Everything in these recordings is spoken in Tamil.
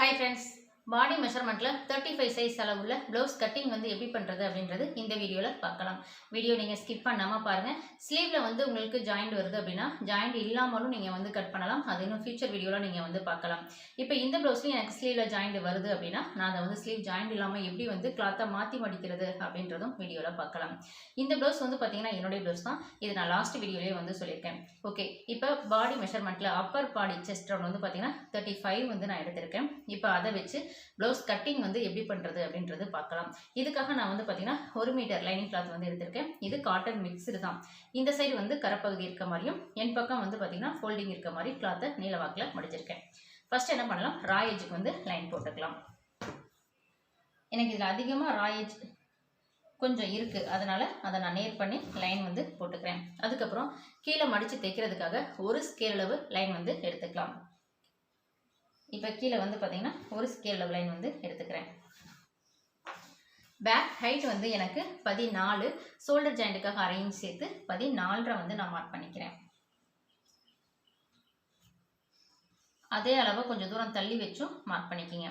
Hi friends. பாடி மெஷர்மெண்ட்டில் தேர்ட்டி ஃபைவ் சைஸ் அளவுள்ள ப்ளவுஸ் கட்டிங் வந்து எப்படி பண்ணுறது அப்படின்றது இந்த வீடியோவில் பார்க்கலாம். வீடியோ நீங்கள் ஸ்கிப் பண்ணாமல் பாருங்கள் ஸ்லீவில் வந்து உங்களுக்கு ஜாயிண்ட் வருது அப்படின்னா ஜாயிண்ட் இல்லாமலும் நீங்கள் வந்து கட் பண்ணலாம். அது இன்னும் ஃபியூச்சர் வீடியோவில் நீங்கள் வந்து பார்க்கலாம். இப்போ இந்த ப்ளவுஸ்லையும் எனக்கு ஸ்லீவில் ஜாயிண்ட் வருது அப்படின்னா நான் அதை வந்து ஸ்லீவ் ஜாயிண்ட் இல்லாமல் எப்படி வந்து கிளாத்தை மாற்றி மடிக்கிறது அப்படின்றதும் வீடியோவில் பார்க்கலாம். இந்த ப்ளவுஸ் வந்து பார்த்தீங்கன்னா என்னுடைய ப்ளவுஸ் தான். இது நான் லாஸ்ட் வீடியோலேயே வந்து சொல்லியிருக்கேன். ஓகே இப்போ பாடி மெஷர்மெண்ட்டில் அப்பர் பாடி செஸ்ட் ரவுண்ட் வந்து பார்த்தீங்கன்னா தேர்ட்டி ஃபைவ் வந்து நான் எடுத்திருக்கேன். இப்போ அதை வச்சு ப்ளவுஸ் கட்டிங் வந்து எப்படி பண்ணுறது அப்படின்றது பார்க்கலாம். இதுக்காக நான் வந்து பார்த்தீங்கன்னா ஒரு மீட்டர் லைனிங் கிளாத் வந்து எடுத்திருக்கேன். இது காட்டன் மிக்சடு தான். இந்த சைடு வந்து கரப்பகுதி இருக்க மாதிரியும் என் பக்கம் வந்து பார்த்தீங்கன்னா ஃபோல்டிங் இருக்க மாதிரி கிளாத்தை நீளவாக்கில் மடிச்சிருக்கேன். ஃபர்ஸ்ட் என்ன பண்ணலாம்? ராயேஜுக்கு வந்து லைன் போட்டுக்கலாம். எனக்கு இதில் அதிகமாக ராயேஜ் கொஞ்சம் இருக்குது அதனால் அதை நான் நேர் பண்ணி லைன் வந்து போட்டுக்கிறேன். அதுக்கப்புறம் கீழே மடித்து தைக்கிறதுக்காக ஒரு ஸ்கேல் அளவு லைன் வந்து எடுத்துக்கலாம். இப்போ கீழே வந்து பார்த்தீங்கன்னா ஒரு ஸ்கேல் லைன் வந்து எடுத்துக்கிறேன். பேக் ஹைட் வந்து எனக்கு பதினாலு ஷோல்டர் ஜாயிண்ட்டுக்காக அரேஞ்ச் சேர்த்து பதினாலரை வந்து நான் மார்க் பண்ணிக்கிறேன். அதே அளவை கொஞ்சம் தூரம் தள்ளி வச்சும் மார்க் பண்ணிக்கிங்க.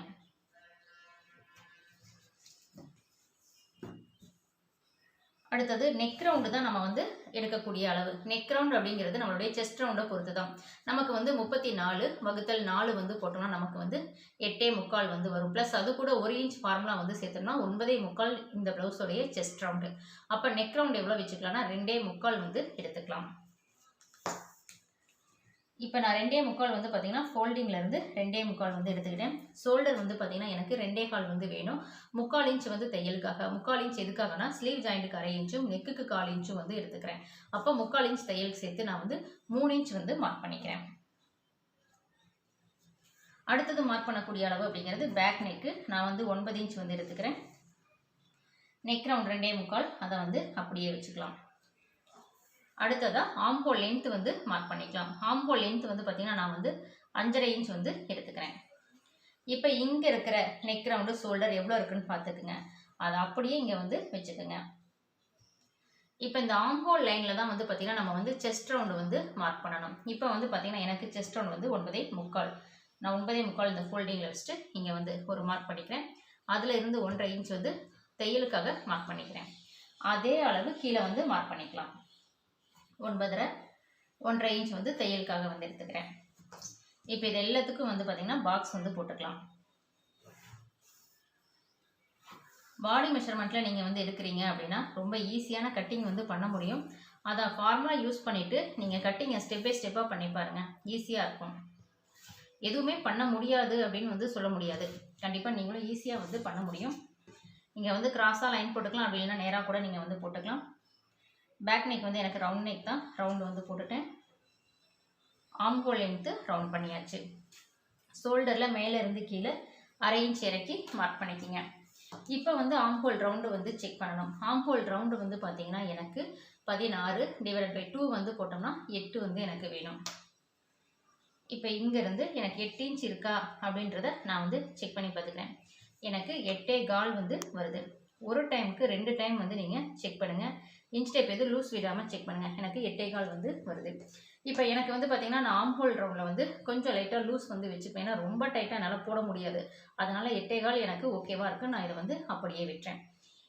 அடுத்தது நெக் ரவுண்டு தான் நம்ம வந்து எடுக்கக்கூடிய அளவு. நெக் ரவுண்ட் அப்படிங்கிறது நம்மளுடைய செஸ்ட் ரவுண்டை பொறுத்து தான் நமக்கு வந்து முப்பத்தி நாலு வகுத்தல் நாலு வந்து போட்டோம்னா நமக்கு வந்து எட்டே முக்கால் வந்து வரும். ப்ளஸ் அது கூட ஒரு இன்ச் ஃபார்முலா வந்து சேர்த்தோம்னா ஒன்பதே முக்கால் இந்த ப்ளவுஸோடைய செஸ்ட் ரவுண்டு அப்போ நெக் ரவுண்ட் எவ்வளோ வச்சுக்கலாம்னா ரெண்டே முக்கால் வந்து எடுத்துக்கலாம். இப்போ நான் ரெண்டே முக்கால் வந்து பார்த்தீங்கன்னா ஃபோல்டிங்லேருந்து ரெண்டே முக்கால் வந்து எடுத்துக்கிட்டேன். ஷோல்டர் வந்து பார்த்தீங்கன்னா எனக்கு ரெண்டே கால் வந்து வேணும். முக்கால் இன்ச் வந்து தையலுக்காக முக்கால் இன்ச் எதுக்காகனா ஸ்லீவ் ஜாயிண்ட்டுக்கு அரை இன்ச்சும் நெக்குக்கு கால் இன்ச்சும் வந்து எடுத்துக்கிறேன். அப்போ முக்கால் இன்ச் தையலுக்கு சேர்த்து நான் வந்து மூணு இன்ச் வந்து மார்க் பண்ணிக்கிறேன். அடுத்தது மார்க் பண்ணக்கூடிய அளவு அப்படிங்கிறது பேக் நெக்கு நான் வந்து ஒன்பது இன்ச் வந்து எடுத்துக்கிறேன். நெக் ரவுண்ட் ரெண்டே முக்கால் அதை வந்து அப்படியே வச்சுக்கலாம். அடுத்ததாக ஆம்போல் லென்த் வந்து மார்க் பண்ணிக்கலாம். ஆம்போல் லென்த் வந்து பார்த்திங்கன்னா நான் வந்து அஞ்சரை இன்ச் வந்து எடுத்துக்கிறேன். இப்போ இங்கே இருக்கிற நெக் ரவுண்டு ஷோல்டர் எவ்வளோ இருக்குன்னு பார்த்துக்குங்க. அதை அப்படியே இங்கே வந்து வச்சுக்கோங்க. இப்போ இந்த ஆம்போல் லைனில் தான் வந்து பார்த்திங்கன்னா நம்ம வந்து செஸ்ட் ரவுண்டு வந்து மார்க் பண்ணணும். இப்போ வந்து பார்த்திங்கன்னா எனக்கு செஸ்ட் ரவுண்ட் வந்து ஒன்பதே முக்கால். நான் ஒன்பதே முக்கால் இந்த ஃபோல்டிங்கில் வச்சுட்டு இங்கே வந்து ஒரு மார்க் பண்ணிக்கிறேன். அதில் இருந்து ஒன்றரை இன்ச் வந்து தையலுக்காக மார்க் பண்ணிக்கிறேன். அதே அளவு கீழே வந்து மார்க் பண்ணிக்கலாம். ஒன்பதரை ஒன்றரை இன்ச் வந்து தையலுக்காக வந்து எடுத்துக்கிறேன். இப்போ இது எல்லாத்துக்கும் வந்து பார்த்திங்கன்னா பாக்ஸ் வந்து போட்டுக்கலாம். பாடி மெஷர்மெண்ட்டில் நீங்கள் வந்து எடுக்கிறீங்க அப்படின்னா ரொம்ப ஈஸியான கட்டிங் வந்து பண்ண முடியும். அதை ஃபார்முலா யூஸ் பண்ணிவிட்டு நீங்கள் கட்டிங்கை ஸ்டெப் பை ஸ்டெப்பாக பண்ணி பாருங்கள் ஈஸியாக இருக்கும். எதுவுமே பண்ண முடியாது அப்படின்னு வந்து சொல்ல முடியாது. கண்டிப்பாக நீங்களும் ஈஸியாக வந்து பண்ண முடியும். நீங்கள் வந்து கிராஸாக லைன் போட்டுக்கலாம். அப்படி இல்லைன்னா நேராக கூட நீங்கள் வந்து போட்டுக்கலாம். பேக் நெக் வந்து எனக்கு ரவுண்ட் நெக் தான். ரவுண்டு வந்து போட்டுட்டேன். ஆம்கோல் லென்த்து ரவுண்ட் பண்ணியாச்சு. ஷோல்டரில் மேலே இருந்து கீழே அரை இன்ச் இறக்கி மார்க் பண்ணிக்கிங்க. இப்போ வந்து ஆம்ஹோல் ரவுண்டு வந்து செக் பண்ணணும். ஆம்ஹோல் ரவுண்டு வந்து பார்த்தீங்கன்னா எனக்கு பதினாறு டிவைட் பை டூ வந்து போட்டோம்னா எட்டு வந்து எனக்கு வேணும். இப்போ இங்கேருந்து எனக்கு எட்டு இன்ச் இருக்கா அப்படின்றத நான் வந்து செக் பண்ணி பார்த்துக்கிறேன். எனக்கு எட்டே கால் வந்து வருது. ஒரு டைமுக்கு ரெண்டு டைம் வந்து நீங்கள் செக் பண்ணுங்கள் இன்ச் டேப் எது லூஸ் விடாமல் செக் பண்ணுங்கள் எனக்கு எட்டே கால் வந்து வருது. இப்போ எனக்கு வந்து பார்த்தீங்கன்னா நான் ஆம்ஹோல் ரவுண்டில் வந்து கொஞ்சம் லைட்டாக லூஸ் வந்து வச்சுப்பேன். ஏன்னா ரொம்ப டைட்டாக என்னால் போட முடியாது. அதனால் எட்டே கால் எனக்கு ஓகேவாக இருக்குது நான் இதை வந்து அப்படியே விட்டுறேன்.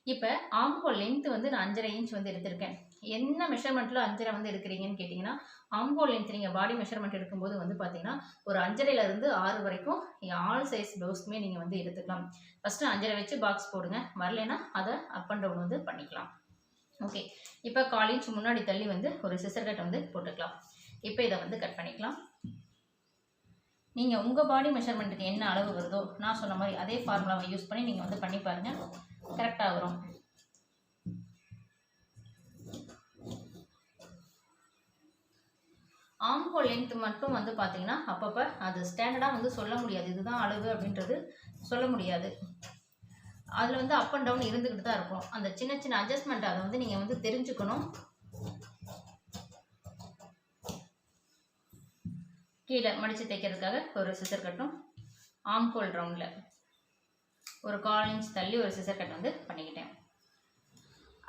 இப்போ ஆம்ஹோல் லென்த் வந்து நான் அஞ்சரை இன்ச் வந்து எடுத்திருக்கேன். என்ன மெஷர்மெண்ட்டில் அஞ்சரை வந்து எடுக்கிறீங்கன்னு கேட்டிங்கன்னா ஆம்ஹோல் லென்த் நீங்கள் பாடி மெஷர்மெண்ட் எடுக்கும்போது வந்து பார்த்தீங்கன்னா ஒரு அஞ்சரையிலேருந்து ஆறு வரைக்கும் ஆல் சைஸ் ப்ளவுஸ்க்குமே நீங்கள் வந்து எடுத்துக்கலாம். ஃபஸ்ட்டு அஞ்சரை வச்சு பாக்ஸ் போடுங்க. வரலைன்னா அதை அப் அண்ட் டவுன் வந்து பண்ணிக்கலாம். ஓகே இப்போ கால் இன்ச் முன்னாடி தள்ளி வந்து ஒரு சிசர் கட் வந்து போட்டுக்கலாம். இப்போ இதை வந்து கட் பண்ணிக்கலாம். நீங்கள் உங்கள் பாடி மெஷர்மெண்ட்டுக்கு என்ன அளவு வருதோ நான் சொன்ன மாதிரி அதே ஃபார்முலாவை யூஸ் பண்ணி நீங்கள் வந்து பண்ணி பாருங்கள் கரெக்டாக வரும். ஆம்ஹோல் லென்த் மட்டும் வந்து பார்த்தீங்கன்னா அப்பப்போ அது ஸ்டாண்டர்டாக வந்து சொல்ல முடியாது. இதுதான் அளவு அப்படின்றது சொல்ல முடியாது. அதில் வந்து அப் அண்ட் டவுன் இருந்துக்கிட்டு தான் இருக்கும். அந்த சின்ன சின்ன அட்ஜஸ்ட்மெண்ட் அதை வந்து நீங்கள் வந்து தெரிஞ்சுக்கணும். கீழே மடித்து தைக்கிறதுக்காக ஒரு சிசர் கட்டும் ஆம்கோல் ரவுண்டில் ஒரு கால் இன்ச் தள்ளி ஒரு சிசர் கட் வந்து பண்ணிக்கிட்டேன்.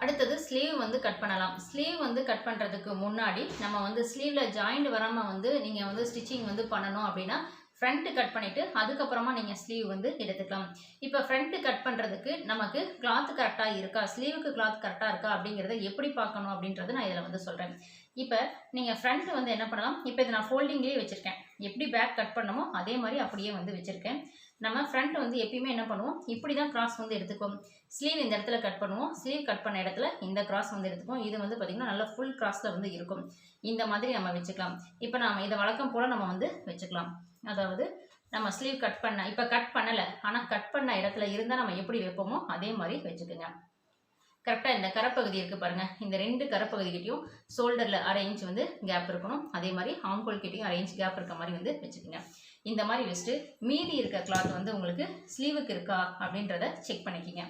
அடுத்தது ஸ்லீவ் வந்து கட் பண்ணலாம். ஸ்லீவ் வந்து கட் பண்ணுறதுக்கு முன்னாடி நம்ம வந்து ஸ்லீவில் ஜாயிண்ட் வராமல் வந்து நீங்கள் வந்து ஸ்டிச்சிங் வந்து பண்ணணும் அப்படின்னா ஃப்ரண்ட்டு கட் பண்ணிவிட்டு அதுக்கப்புறமா நீங்கள் ஸ்லீவ் வந்து எடுத்துக்கலாம். இப்போ ஃப்ரண்ட்டு கட் பண்ணுறதுக்கு நமக்கு கிளாத் கரெக்டாக இருக்கா? ஸ்லீவுக்கு கிளாத் கரெக்டாக இருக்கா? அப்படிங்கிறத எப்படி பார்க்கணும் அப்படின்றத நான் இதில் வந்து சொல்கிறேன் இப்போ நீங்கள் ஃப்ரண்ட்டு வந்து என்ன பண்ணலாம்? இப்போ இதை நான் ஃபோல்டிங்லேயே வச்சுருக்கேன். எப்படி பேக் கட் பண்ணமோ அதே மாதிரி அப்படியே வந்து வச்சுருக்கேன். நம்ம ஃப்ரண்ட் வந்து எப்பயுமே என்ன பண்ணுவோம்? இப்படி தான் கிராஸ் வந்து எடுத்துக்குவோம். ஸ்லீவ் இந்த இடத்துல கட் பண்ணுவோம். ஸ்லீவ் கட் பண்ண இடத்துல இந்த கிராஸ் வந்து எடுத்துக்குவோம். இது வந்து பார்த்திங்கன்னா நல்லா ஃபுல் கிராஸில் வந்து இருக்கும். இந்த மாதிரி நம்ம வச்சுக்கலாம். இப்போ நம்ம இதை வழக்கம் போல் நம்ம வந்து வச்சுக்கலாம். அதாவது நம்ம ஸ்லீவ் கட் பண்ண இப்போ கட் பண்ணலை ஆனால் கட் பண்ண இடத்துல இருந்தால் நம்ம எப்படி வைப்போமோ அதே மாதிரி வச்சுக்கோங்க. கரெக்டாக இந்த கரப்பகுதி இருக்குது பாருங்கள் இந்த ரெண்டு கரப்பகுதிக்கிட்டையும் ஷோல்டரில் அரை இன்ச் வந்து கேப் இருக்கணும். அதே மாதிரி ஆம்கோல் கிட்டையும் அரை இன்ச் கேப் இருக்க மாதிரி வந்து வச்சுக்கோங்க. இந்த மாதிரி வச்சுட்டு மீதி இருக்க கிளாத் வந்து உங்களுக்கு ஸ்லீவுக்கு இருக்கா அப்படின்றத செக் பண்ணிக்கிங்க.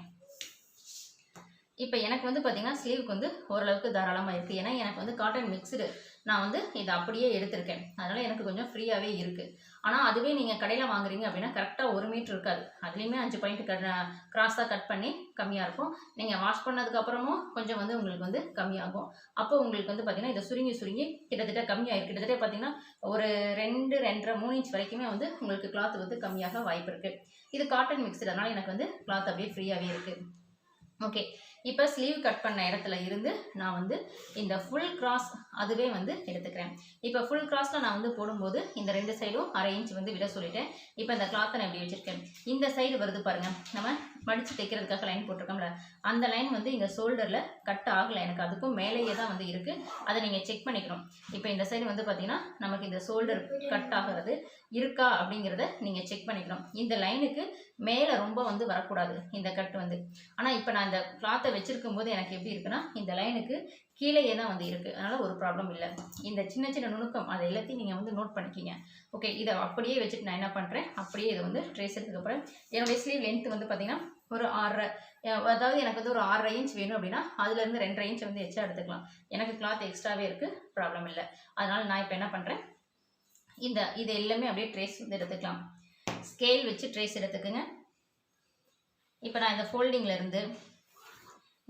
இப்போ எனக்கு வந்து பார்த்திங்கன்னா ஸ்லீவுக்கு வந்து ஓரளவுக்கு தாராளமாக இருக்குது ஏன்னா எனக்கு வந்து காட்டன் மிக்சடு நான் வந்து இதை அப்படியே எடுத்திருக்கேன். அதனால் எனக்கு கொஞ்சம் ஃப்ரீயாகவே இருக்குது ஆனால் அதுவே நீங்கள் கடையில் வாங்குறீங்க அப்படின்னா கரெக்டாக ஒரு மீட்ரு இருக்காது. அதுலேயுமே அஞ்சு பாயிண்ட் கட் கிராஸாக கட் பண்ணி கம்மியாக இருக்கும். நீங்கள் வாஷ் பண்ணதுக்கப்புறமும் கொஞ்சம் வந்து உங்களுக்கு வந்து கம்மியாகும். அப்போ உங்களுக்கு வந்து பார்த்திங்கன்னா இதை சுருங்கி சுருங்கி கிட்டத்தட்ட கம்மியாயிருக்கு கிட்டத்தட்ட பார்த்திங்கன்னா ஒரு ரெண்டு ரெண்டரை மூணு இன்ச் வரைக்குமே வந்து உங்களுக்கு கிளாத் வந்து கம்மியாக வாய்ப்பு இருக்குது இது காட்டன் மிக்சர் அதனால் எனக்கு வந்து கிளாத் அப்படியே ஃப்ரீயாகவே இருக்குது ஓகே இப்போ ஸ்லீவ் கட் பண்ண இடத்துல இருந்து நான் வந்து இந்த ஃபுல் கிராஸ் அதுவே வந்து எடுத்துக்கிறேன். இப்போ ஃபுல் கிராஸில் நான் வந்து போடும்போது இந்த ரெண்டு சைடும் அரை இன்ச் வந்து விட சொல்லிட்டேன். இப்போ இந்த கிளாத்தை நான் இப்படி வச்சுருக்கேன். இந்த சைடு வருது பாருங்கள் நம்ம மடித்து தைக்கிறதுக்காக லைன் போட்டிருக்கோம்ல அந்த லைன் வந்து இங்கே ஷோல்டரில் கட் ஆகலை. எனக்கு அதுக்கும் மேலேயே தான் வந்து இருக்குது அதை நீங்கள் செக் பண்ணிக்கணும். இப்போ இந்த சைடு வந்து பார்த்தீங்கன்னா நமக்கு இந்த ஷோல்டர் கட் ஆகிறது இருக்கா அப்படிங்கிறத நீங்கள் செக் பண்ணிக்கணும். இந்த லைனுக்கு மேலே ரொம்ப வந்து வரக்கூடாது இந்த கட் வந்து. ஆனால் இப்போ நான் இந்த கிளாத்தை வச்சுருக்கும் போது எனக்கு எப்படி இருக்குன்னா இந்த லைனுக்கு கீழேயே தான் வந்து இருக்குது அதனால் ஒரு ப்ராப்ளம் இல்லை. இந்த சின்ன சின்ன நுணுக்கம் அதை எல்லாத்தையும் நீங்கள் வந்து நோட் பண்ணிக்கிங்க. ஓகே இதை அப்படியே வச்சுட்டு நான் என்ன பண்ணுறேன் அப்படியே இதை வந்து ட்ரேஸ் எடுத்ததுக்கப்புறம் என்னுடைய ஸ்லீவ் லென்த் வந்து பார்த்திங்கன்னா ஒரு ஆறரை அதாவது எனக்கு வந்து ஒரு ஆறரை இன்ச் வேணும் அப்படின்னா அதுலேருந்து ரெண்டரை இன்ச் வந்து எக்ஸ்ட்ரா எடுத்துக்கலாம். எனக்கு கிளாத் எக்ஸ்ட்ராவே இருக்குது ப்ராப்ளம் இல்லை. அதனால் நான் இப்போ என்ன பண்ணுறேன் இந்த இது எல்லாமே அப்படியே ட்ரேஸ் வந்து எடுத்துக்கலாம். ஸ்கேல் வச்சு ட்ரேஸ் எடுத்துக்கோங்க. இப்போ நான் இந்த ஃபோல்டிங்கில் இருந்து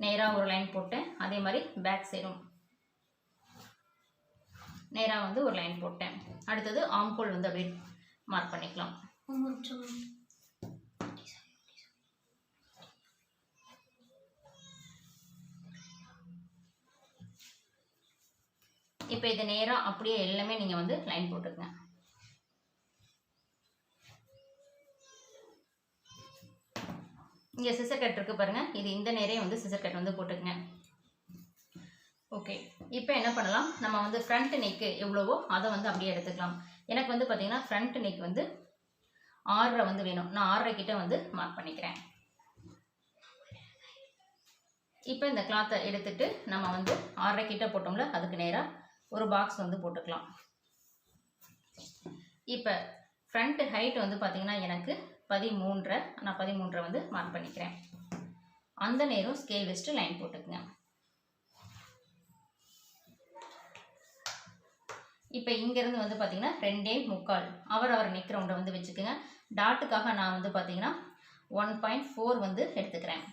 நேராக ஒரு லைன் போட்டேன் அதே மாதிரி பேக் சைடும் நேராக வந்து ஒரு லைன் போட்டேன் அடுத்தது ஆம்கோல் வந்து அப்படியே மார்க் பண்ணிக்கலாம். இப்போ இது நேராக அப்படியே எல்லாமே நீங்கள் வந்து லைன் போட்டுக்கங்க. இங்கே சிசர் கட் இருக்குது பாருங்கள் இது இந்த நேரே வந்து சிசர் கட் வந்து போட்டுக்கங்க. ஓகே இப்போ என்ன பண்ணலாம்? நம்ம வந்து ஃப்ரண்ட் நெக்கு எவ்வளவோ அதை வந்து அப்படியே எடுத்துக்கலாம். எனக்கு வந்து பார்த்திங்கன்னா ஃப்ரண்ட் நெக் வந்து ஆறரை வந்து வேணும். நான் ஆறரை கிட்ட வந்து மார்க் பண்ணிக்கிறேன். இப்போ இந்த கிளாத்தை எடுத்துட்டு நம்ம வந்து ஆறரை கிட்ட போட்டோம்ல அதுக்கு நேராக ஒரு பாக்ஸ் வந்து போட்டுக்கலாம். இப்போ ஃப்ரண்ட் ஹைட் வந்து பார்த்தீங்கன்னா எனக்கு பதிமூன்றை நான் பதிமூன்றை வந்து மார்க் பண்ணிக்கிறேன். அந்த நேரம் ஸ்கேல் வச்சுட்டு லைன் போட்டுக்குங்க. இப்போ இங்கேருந்து வந்து பார்த்தீங்கன்னா ரெண்டே முக்கால். அவர் அவர் நெக் ரவுண்டை வந்து வச்சுக்கோங்க. டாட்டுக்காக நான் வந்து பார்த்தீங்கன்னா ஒன் பாயிண்ட் ஃபோர் வந்து எடுத்துக்கிறேன்.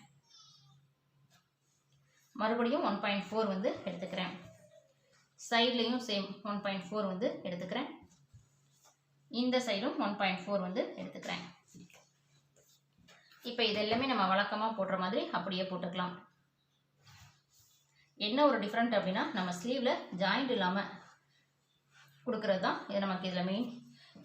மறுபடியும் ஒன் பாயிண்ட் ஃபோர் வந்து எடுத்துக்கிறேன். சைட்லேயும் சேம் ஒன் பாயிண்ட் ஃபோர் வந்து எடுத்துக்கிறேன். இந்த சைடும் ஒன் பாயிண்ட் ஃபோர் வந்து எடுத்துக்கிறேன். இப்போ இதெல்லாமே நம்ம வழக்கமாக போடுற மாதிரி அப்படியே போட்டுக்கலாம். என்ன ஒரு டிஃப்ரெண்ட் அப்படின்னா நம்ம ஸ்லீவில் ஜாயிண்ட் இல்லாமல் கொடுக்கறது தான் இது நமக்கு இதில் மெயின்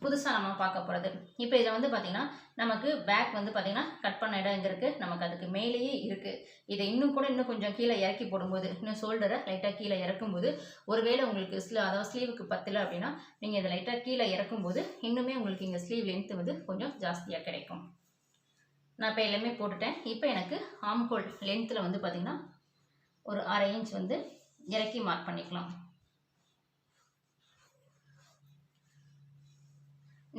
புதுசாக நம்ம பார்க்க போகிறது இப்போ இதில் வந்து பார்த்திங்கன்னா நமக்கு பேக் வந்து பார்த்திங்கன்னா கட் பண்ண இடம் இங்கே இருக்குது நமக்கு அதுக்கு மேலேயே இருக்குது இதை இன்னும் கூட இன்னும் கொஞ்சம் கீழே இறக்கி போடும்போது இன்னும் ஷோல்டரை லைட்டாக கீழே இறக்கும்போது ஒருவேளை உங்களுக்கு ஸ்லீ அதாவது ஸ்லீவுக்கு பத்தல அப்படின்னா நீங்கள் இதை லைட்டாக கீழே இறக்கும்போது இன்னுமே உங்களுக்கு இங்கே ஸ்லீவ் லென்த்து வந்து கொஞ்சம் ஜாஸ்தியாக கிடைக்கும். நான் இப்போ எல்லாமே போட்டுட்டேன். இப்போ எனக்கு ஆம்கோல் லென்த்தில் வந்து பார்த்திங்கன்னா ஒரு அரை இன்ச் வந்து இறக்கி மார்க் பண்ணிக்கலாம்.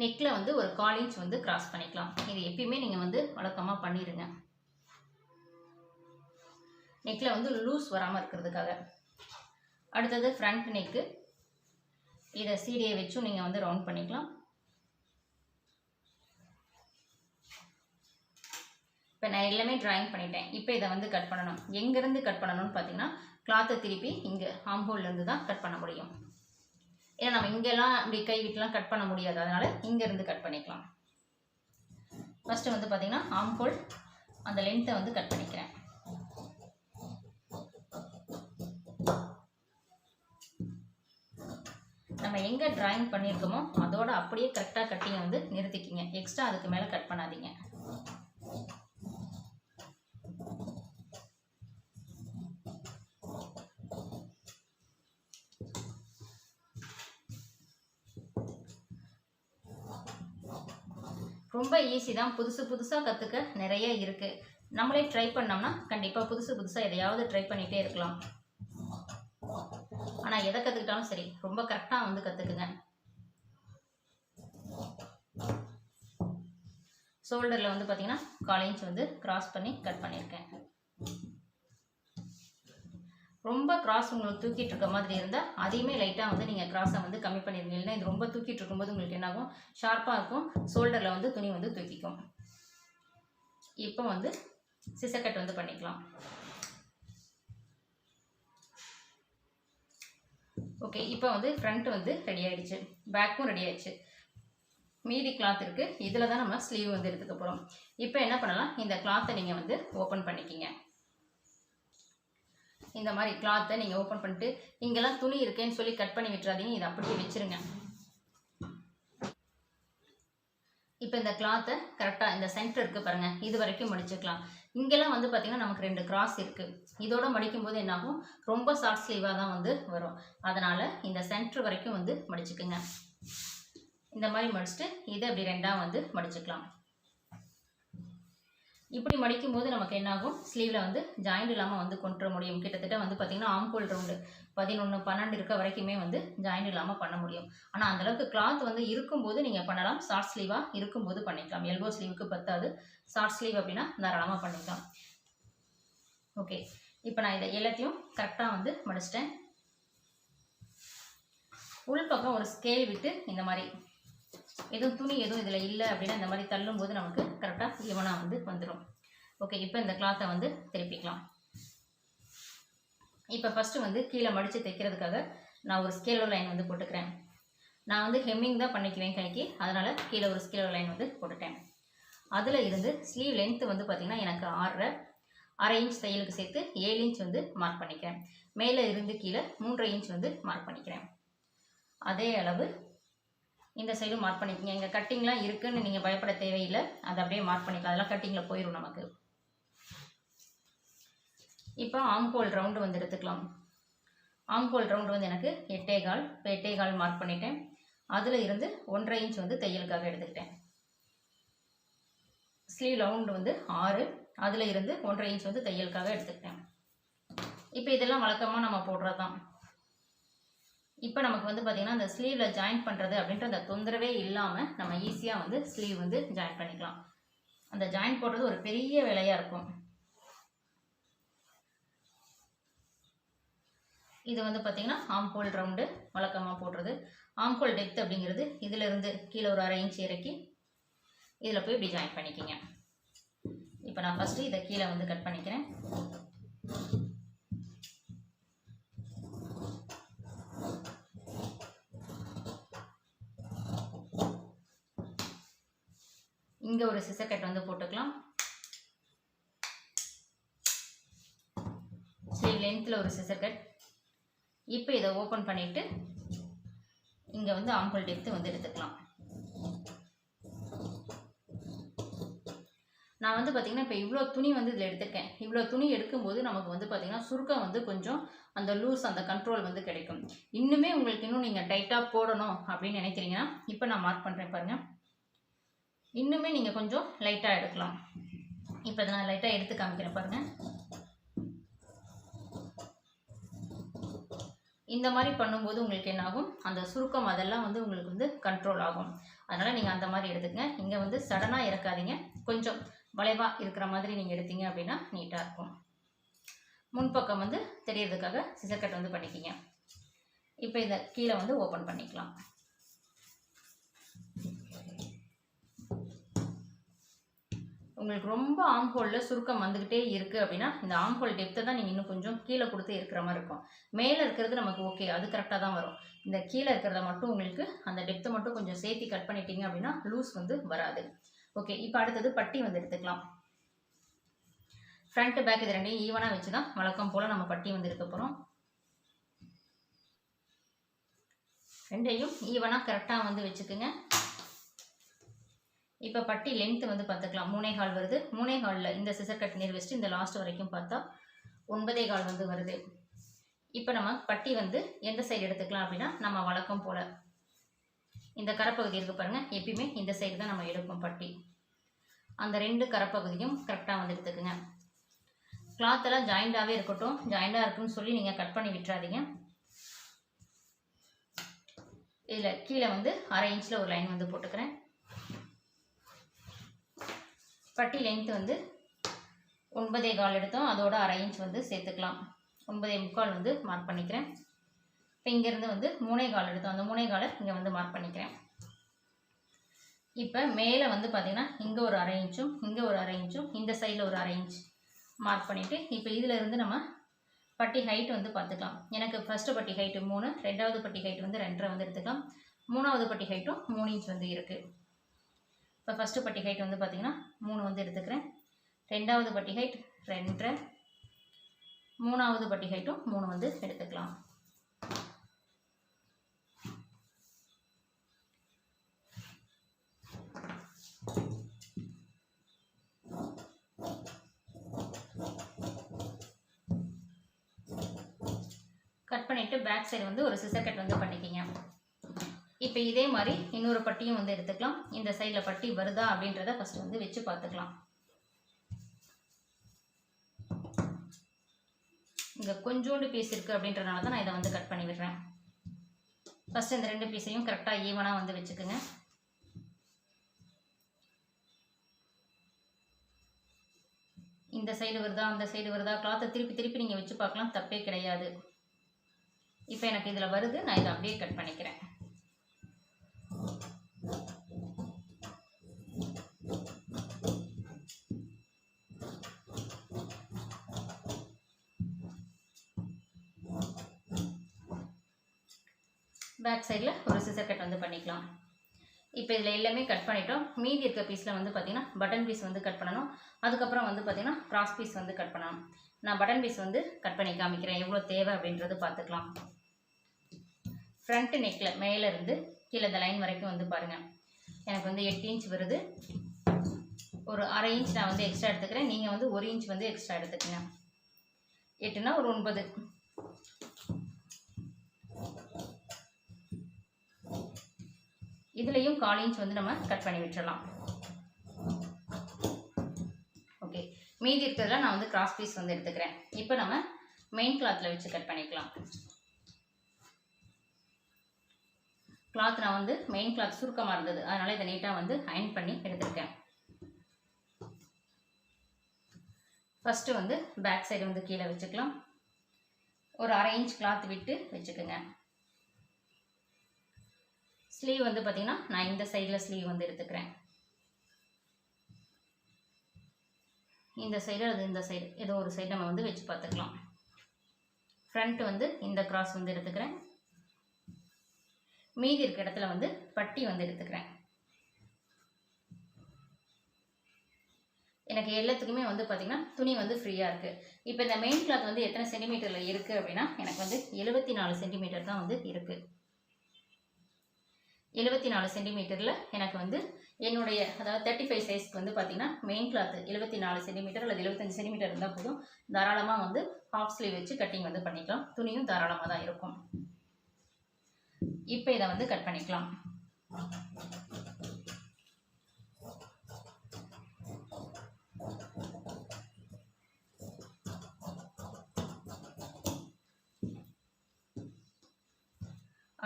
நெக்கில் வந்து ஒரு கால் இன்ச் வந்து கிராஸ் பண்ணிக்கலாம். இது எப்பயுமே நீங்கள் வந்து வழக்கமாக பண்ணிடுங்க நெக்கில் வந்து லூஸ் வராமல் இருக்கிறதுக்காக. அடுத்தது ஃப்ரண்ட் நெக்கு இதை சீடியை வச்சும் நீங்கள் வந்து ரவுண்ட் பண்ணிக்கலாம். இப்போ நான் எல்லாமே ட்ராயிங் பண்ணிட்டேன். இப்போ இதை வந்து கட் பண்ணணும். எங்கேருந்து கட் பண்ணணும்னு பார்த்தீங்கன்னா கிளாத்தை திருப்பி இங்கே ஆம்ஹோல்லேருந்து தான் கட் பண்ண முடியும். ஏன்னா நம்ம இங்கெல்லாம் இப்படி கை விட்டுலாம் கட் பண்ண முடியாது. அதனால் இங்கேருந்து கட் பண்ணிக்கலாம். ஃபஸ்ட்டு வந்து பார்த்திங்கன்னா ஆம்கோல் அந்த லென்த்தை வந்து கட் பண்ணிக்கிறேன். நம்ம எங்கே ட்ராயிங் பண்ணியிருக்கோமோ அதோட அப்படியே கரெக்டாக கட்டிங்கை வந்து நிறுத்திக்கிங்க. எக்ஸ்ட்ரா அதுக்கு மேலே கட் பண்ணாதீங்க. ரொம்ப ஈஸி தான். புதுசு புதுசாக கற்றுக்க நிறைய இருக்குது நம்மளே ட்ரை பண்ணோம்னா கண்டிப்பாக புதுசு புதுசாக எதையாவது ட்ரை பண்ணிகிட்டே இருக்கலாம். ஆனால் எதை கற்றுக்கிட்டாலும் சரி ரொம்ப கரெக்டாக வந்து கற்றுக்குங்க ஷோல்டரில் வந்து பார்த்திங்கன்னா கால் இன்ச் வந்து கிராஸ் பண்ணி கட் பண்ணியிருக்கேன் ரொம்ப கிராஸ் உங்களுக்கு தூக்கிட்டு இருக்க மாதிரி இருந்தால் அதையுமே லைட்டாக வந்து நீங்கள் கிராஸை வந்து கம்மி பண்ணிடுங்க இல்லைன்னா இது ரொம்ப தூக்கிட்டு இருக்கும்போது உங்களுக்கு என்னாகும் ஷார்ப்பாக இருக்கும். ஷோல்டரில் வந்து துணி வந்து தூக்கிக்கும். இப்போ வந்து சிசக்கட் வந்து பண்ணிக்கலாம். ஓகே இப்போ வந்து ஃப்ரண்ட் வந்து ரெடி ஆகிடுச்சு பேக்கும் ரெடி ஆயிடுச்சு. மீதி கிளாத் இருக்குது இதில் தான் நம்ம ஸ்லீவ் வந்து எடுத்துக்க போகிறோம் இப்போ என்ன பண்ணலாம்? இந்த கிளாத்தை நீங்கள் வந்து ஓப்பன் பண்ணிக்கிங்க. இந்த மாதிரி கிளாத்தை நீங்கள் ஓப்பன் பண்ணிட்டு இங்கெல்லாம் துணி இருக்கேன்னு சொல்லி கட் பண்ணி விட்டுறாதீங்க. இதை அப்படியே வச்சிருங்க. இப்போ இந்த கிளாத்தை கரெக்டாக இந்த சென்டர் இருக்குது பாருங்கள் இது வரைக்கும் முடிச்சுக்கலாம். இங்கெல்லாம் வந்து பார்த்திங்கன்னா நமக்கு ரெண்டு கிராஸ் இருக்குது இதோட மடிக்கும் போது என்னாகும்? ரொம்ப ஷார்ட் ஸ்லீவாக தான் வந்து வரும். அதனால் இந்த சென்டர் வரைக்கும் வந்து மடிச்சுக்குங்க. இந்த மாதிரி மடிச்சுட்டு இதை அப்படி ரெண்டாக வந்து மடிச்சுக்கலாம். இப்படி மடிக்கும் போது நமக்கு என்னாகும்? ஸ்லீவில் வந்து ஜாயிண்ட் இல்லாமல் வந்து கொண்டு வர முடியும். கிட்டத்தட்ட வந்து பார்த்திங்கன்னா ஆம்கோல் ரவுண்டு பதினொன்று பன்னெண்டு இருக்க வரைக்குமே வந்து ஜாயிண்ட் இல்லாமல் பண்ண முடியும். ஆனால் அந்தளவுக்கு கிளாத் வந்து இருக்கும்போது நீங்கள் பண்ணலாம். ஷார்ட் ஸ்லீவாக இருக்கும்போது பண்ணிக்கலாம். எல்போ ஸ்லீவுக்கு பத்தாது. ஷார்ட் ஸ்லீவ் அப்படின்னா தாராளமாக பண்ணிக்கலாம். ஓகே இப்போ நான் இதை எல்லாத்தையும் கரெக்டாக வந்து மடிச்சிட்டேன். உள் பக்கம் ஒரு ஸ்கேல் விட்டு இந்த மாதிரி எதுவும் துணி எதுவும் இதில் இல்லை அப்படின்னா இந்த மாதிரி தள்ளும்போது நமக்கு கரெக்டாக ஈவனாக வந்து வந்துடும் ஓகே இப்போ இந்த கிளாத்தை வந்து திருப்பிக்கலாம். இப்போ ஃபஸ்ட்டு வந்து கீழே மடித்து தைக்கிறதுக்காக நான் ஒரு ஸ்கேலோ லைன் வந்து போட்டுக்கிறேன். நான் வந்து ஹெம்மிங் தான் பண்ணிக்குவேன் கைக்கு. அதனால் கீழே ஒரு ஸ்கேலோ லைன் வந்து போட்டுட்டேன். அதில் இருந்து ஸ்லீவ் லென்த்து வந்து பார்த்திங்கன்னா எனக்கு ஆறரை அரை இன்ச் தையலுக்கு சேர்த்து ஏழு இன்ச் வந்து மார்க் பண்ணிக்கிறேன். மேலே இருந்து கீழே மூன்றரை இன்ச் வந்து மார்க் பண்ணிக்கிறேன். அதே அளவு இந்த சைடும் மார்க் பண்ணிக்கங்க. இங்கே கட்டிங்லாம் இருக்குன்னு நீங்கள் பயப்பட தேவையில்லை. அதை அப்படியே மார்க் பண்ணிக்கலாம் அதெல்லாம் கட்டிங்கில் போயிடும் நமக்கு. இப்போ ஆம்கோல் ரவுண்டு வந்து எடுத்துக்கலாம். ஆம்கோல் ரவுண்டு வந்து எனக்கு எட்டே கால் இப்போ எட்டே கால் மார்க் பண்ணிட்டேன். அதில் இருந்து ஒன்றரை இன்ச் வந்து தையலுக்காக எடுத்துக்கிட்டேன். ஸ்லீவ் ரவுண்டு வந்து ஆறு அதில் இருந்து ஒன்றரை இன்ச் வந்து தையலுக்காக எடுத்துக்கிட்டேன். இப்போ இதெல்லாம் வழக்கமாக நம்ம போடுறது தான் இப்போ நமக்கு வந்து பார்த்திங்கன்னா அந்த ஸ்லீவில் ஜாயின் பண்ணுறது அப்படின்ற அந்த தொந்தரவே இல்லாமல் நம்ம ஈஸியாக வந்து ஸ்லீவ் வந்து ஜாயின் பண்ணிக்கலாம். அந்த ஜாயின் போடுறது ஒரு பெரிய வேலையாக இருக்கும். இது வந்து பார்த்திங்கன்னா ஆம்கோல் ரவுண்டு வழக்கமாக போடுறது. ஆம்கோல் டெப்த் அப்படிங்கிறது இதிலிருந்து கீழே ஒரு அரை இன்ச் இறக்கி இதில் போய் இப்படி ஜாயின் பண்ணிக்கிங்க. இப்போ நான் ஃபஸ்ட்டு இதை கீழே வந்து கட் பண்ணிக்கிறேன். இங்கே ஒரு சிசர் கட் வந்து போட்டுக்கலாம். ஸ்லீவ் லென்த்தில் ஒரு சிசர் கட் இப்போ இதை ஓப்பன் பண்ணிவிட்டு இங்கே வந்து ஆம்பல் டெப்த்து வந்து எடுத்துக்கலாம். நான் வந்து பார்த்திங்கன்னா இப்போ இவ்வளோ துணி வந்து இதில் எடுத்துருக்கேன். இவ்வளோ துணி எடுக்கும்போது நமக்கு வந்து பார்த்திங்கன்னா சுருக்கம் வந்து கொஞ்சம் அந்த லூஸ் அந்த கண்ட்ரோல் வந்து கிடைக்கும். இன்னுமே உங்களுக்கு இன்னும் நீங்கள் டைட்டாக போடணும் அப்படின்னு நினைக்கிறீங்கன்னா இப்போ நான் மார்க் பண்ணுறேன் பாருங்கள் இன்னுமே நீங்கள் கொஞ்சம் லைட்டாக எடுக்கலாம். இப்போ இதை நான் லைட்டாக எடுத்து காமிக்கிறேன் பாருங்கள் இந்த மாதிரி பண்ணும்போது உங்களுக்கு என்னாகும் அந்த சுருக்கம் அதெல்லாம் வந்து உங்களுக்கு வந்து கண்ட்ரோல் ஆகும். அதனால் நீங்கள் அந்த மாதிரி எடுத்துக்கங்க. இங்கே வந்து சடனாக இறக்காதீங்க. கொஞ்சம் வளைவாக இருக்கிற மாதிரி நீங்கள் எடுத்தீங்க அப்படின்னா நீட்டாக இருக்கும். முன்பக்கம் வந்து தெரியறதுக்காக சிசக்கட் வந்து பண்ணிக்கிங்க. இப்போ இதை கீழே வந்து ஓப்பன் பண்ணிக்கலாம். உங்களுக்கு ரொம்ப ஆம்ஹோலில் சுருக்கம் வந்துக்கிட்டே இருக்குது அப்படின்னா இந்த ஆம்ஹோல் டெப்த்தை தான் நீங்கள் இன்னும் கொஞ்சம் கீழே கொடுத்து இருக்கிற மாதிரி இருக்கும். மேலே இருக்கிறது நமக்கு ஓகே அது கரெக்டாக தான் வரும். இந்த கீழே இருக்கிறத மட்டும் உங்களுக்கு அந்த டெப்த்தை மட்டும் கொஞ்சம் சேர்த்து கட் பண்ணிட்டீங்க அப்படின்னா லூஸ் வந்து வராது. ஓகே இப்போ அடுத்தது பட்டி வந்து எடுத்துக்கலாம். ஃப்ரண்ட் பேக் இது ரெண்டையும் ஈவனாக வச்சு தான் வழக்கம் போல் நம்ம பட்டி வந்து எடுக்க போகிறோம் ரெண்டையும் ஈவனாக கரெக்டாக வந்து வச்சுக்குங்க. இப்போ பட்டி லென்த் வந்து பார்த்துக்கலாம். மூணே கால் வருது. மூணே காலில் இந்த சிசர் கட் நீர் வச்சுட்டு இந்த லாஸ்ட் வரைக்கும் பார்த்தா ஒன்பதே கால் வந்து வருது. இப்போ நம்ம பட்டி வந்து எந்த சைடு எடுத்துக்கலாம் அப்படின்னா நம்ம வழக்கம் போல். இந்த கரப்பகுதி இருக்குது பாருங்கள் எப்பயுமே இந்த சைடு தான் நம்ம எடுப்போம் பட்டி. அந்த ரெண்டு கரப்பகுதியும் கரெக்டாக வந்து எடுத்துக்குங்க. கிளாத்தெல்லாம் ஜாயிண்டாகவே இருக்கட்டும். ஜாயிண்டாக இருக்குன்னு சொல்லி நீங்கள் கட் பண்ணி விட்டுறாதீங்க. இதில் கீழே வந்து அரை இன்ச்சில் ஒரு லைன் வந்து போட்டுக்கிறேன். பட்டி லென்த் வந்து ஒன்பதே கால் எடுத்தோம். அதோட அரை இன்ச் வந்து சேர்த்துக்கலாம். ஒன்பதே முக்கால் வந்து மார்க் பண்ணிக்கிறேன். இப்போ இங்கேருந்து வந்து மூணே கால் எடுத்தோம். அந்த மூணே காலை இங்கே வந்து மார்க் பண்ணிக்கிறேன். இப்போ மேலே வந்து பார்த்திங்கன்னா இங்கே ஒரு அரை இன்ச்சும் இங்கே ஒரு அரை இன்ச்சும் இந்த சைடில் ஒரு அரை இன்ச் மார்க் பண்ணிவிட்டு இப்போ இதில் இருந்து நம்ம பட்டி ஹைட் வந்து பார்த்துக்கலாம். எனக்கு ஃபஸ்ட்டு பட்டி ஹைட்டு மூணு ரெண்டாவது பட்டி ஹைட் வந்து ரெண்டரை வந்து எடுத்துக்கலாம். மூணாவது பட்டி ஹைட்டும் மூணு இன்ச் வந்து இருக்குது இப்போ ஃபஸ்ட்டு பட்டி ஹைட் வந்து பார்த்திங்கன்னா மூணு வந்து எடுத்துக்கிறேன். ரெண்டாவது பட்டி ஹைட் ரெண்டரை. மூணாவது பட்டி ஹைட்டும் மூணு வந்து எடுத்துக்கலாம். கட் பண்ணிவிட்டு பேக் சைடு வந்து ஒரு சிசர் கட் வந்து பண்ணிக்கிங்க. இப்போ இதே மாதிரி இன்னொரு பட்டியும் வந்து எடுத்துக்கலாம். இந்த சைடில் பட்டி வருதா அப்படின்றத ஃபஸ்ட்டு வந்து வச்சு பார்த்துக்கலாம். இங்கே கொஞ்சோண்டு பீஸ் இருக்குது அப்படின்றனால தான் நான் இதை வந்து கட் பண்ணி விடுறேன். ஃபஸ்ட்டு இந்த ரெண்டு பீஸையும் கரெக்டாக ஈவனாக வந்து வச்சுக்கோங்க. இந்த சைடு வருதா அந்த சைடு வருதா கிளாத்தை திருப்பி திருப்பி நீங்கள் வச்சு பார்க்கலாம் தப்பே கிடையாது. இப்போ எனக்கு இதில் வருது நான் இதை அப்படியே கட் பண்ணிக்கிறேன். பேக் சைடில் ஒரு சிசர் கட் வந்து பண்ணிக்கலாம். இப்போ இதில் எல்லாமே கட் பண்ணிட்டோம். மீதி இருக்க பீஸில் வந்து பார்த்திங்கன்னா பட்டன் பீஸ் வந்து கட் பண்ணணும். அதுக்கப்புறம் வந்து பார்த்திங்கன்னா கிராஸ் பீஸ் வந்து கட் பண்ணணும். நான் பட்டன் பீஸ் வந்து கட் பண்ணி காமிக்கிறேன். எவ்வளோ தேவை அப்படின்றது பார்த்துக்கலாம் ஃப்ரண்ட்டு நெக்கில் மேலேருந்து கீழே இந்த லைன் வரைக்கும் வந்து பாருங்கள் எனக்கு வந்து எட்டு இன்ச் வருது. ஒரு அரை இன்ச் நான் வந்து எக்ஸ்ட்ரா எடுத்துக்கிறேன். நீங்கள் வந்து ஒரு இன்ச் வந்து எக்ஸ்ட்ரா எடுத்துக்கங்க. எட்டுனா ஒரு ஒன்பது. இதுலேயும் கால் இன்ச் வந்து நம்ம கட் பண்ணி விட்டுடலாம் ஓகே மீதி இருக்கிறதுல நான் வந்து கிராஸ் பீஸ் வந்து எடுத்துக்கிறேன். இப்போ நம்ம மெயின் கிளாத்தில் வச்சு கட் பண்ணிக்கலாம். கிளாத் நான் வந்து மெயின் கிளாத் சுருக்கமாக இருந்தது. அதனால் இதை நீட்டாக வந்து அயன் பண்ணி எடுத்திருக்கேன். ஃபஸ்ட்டு வந்து பேக் சைடு வந்து கீழே வச்சுக்கலாம். ஒரு அரை இன்ச் கிளாத் விட்டு வச்சுக்கோங்க. ஸ்லீவ் வந்து பார்த்திங்கன்னா நான் இந்த சைடில் ஸ்லீவ் வந்து எடுத்துக்கிறேன். இந்த சைடு அது இந்த சைடு ஏதோ ஒரு சைடு நம்ம வந்து வச்சு பார்த்துக்கலாம். ஃப்ரண்ட் வந்து இந்த கிராஸ் வந்து எடுத்துக்கிறேன். மீதி இருக்க இடத்துல வந்து பட்டி வந்து எடுத்துக்கிறேன். எனக்கு எல்லாத்துக்குமே வந்து பார்த்திங்கன்னா துணி வந்து ஃப்ரீயாக இருக்குது இப்போ இந்த மெயின் கிளாத் வந்து எத்தனை சென்டிமீட்டரில் இருக்குது அப்படின்னா எனக்கு வந்து எழுபத்தி நாலு சென்டிமீட்டர் தான் வந்து இருக்குது எழுபத்தி நாலு சென்டிமீட்டரில் எனக்கு வந்து என்னுடைய அதாவது தேர்ட்டி ஃபைவ் சைஸ்க்கு வந்து பார்த்திங்கன்னா மெயின் கிளாத் எழுபத்தி நாலு சென்டிமீட்டர் அல்லது எழுபத்தஞ்சு சென்டிமீட்டர் இருந்தால் போதும். தாராளமாக வந்து ஹாஃப் ஸ்லீவ் வச்சு கட்டிங் வந்து பண்ணிக்கலாம். துணியும் தாராளமாக தான் இருக்கும். இப்போ இதை வந்து கட் பண்ணிக்கலாம்.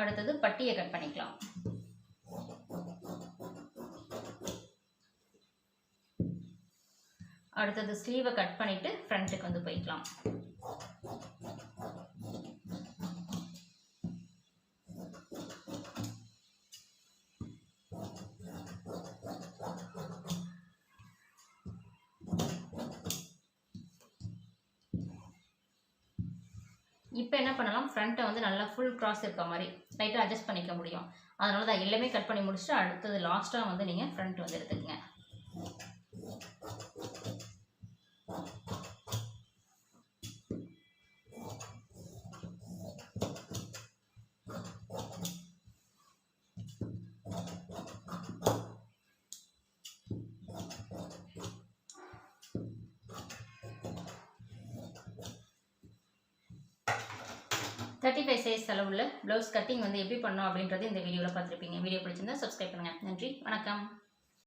அடுத்தது பட்டியை கட் பண்ணிக்கலாம். அடுத்தது ஸ்லீவை கட் பண்ணிவிட்டு ஃப்ரண்ட்டுக்கு வந்து போய்க்கலாம். இப்போ என்ன பண்ணலாம்? ஃப்ரண்ட்டை வந்து நல்லா ஃபுல் கிராஸ் இருக்க மாதிரி லைட்டாக அட்ஜஸ்ட் பண்ணிக்க முடியும். அதனால தான் எல்லாமே கட் பண்ணி முடிச்சுட்டு அடுத்தது லாஸ்ட்டாக வந்து நீங்கள் ஃப்ரண்ட் வந்து எடுத்துக்கங்க. செலவுள்ள ப்ளவுஸ் கட்டிங் வந்து எப்படி பண்ணோம் அப்படின்றது இந்த வீடியோவில் பார்த்துருப்பீங்க. வீடியோ பிடிச்சிருந்தா சப்ஸ்கிரைப் பண்ணுங்கள் நன்றி. வணக்கம்.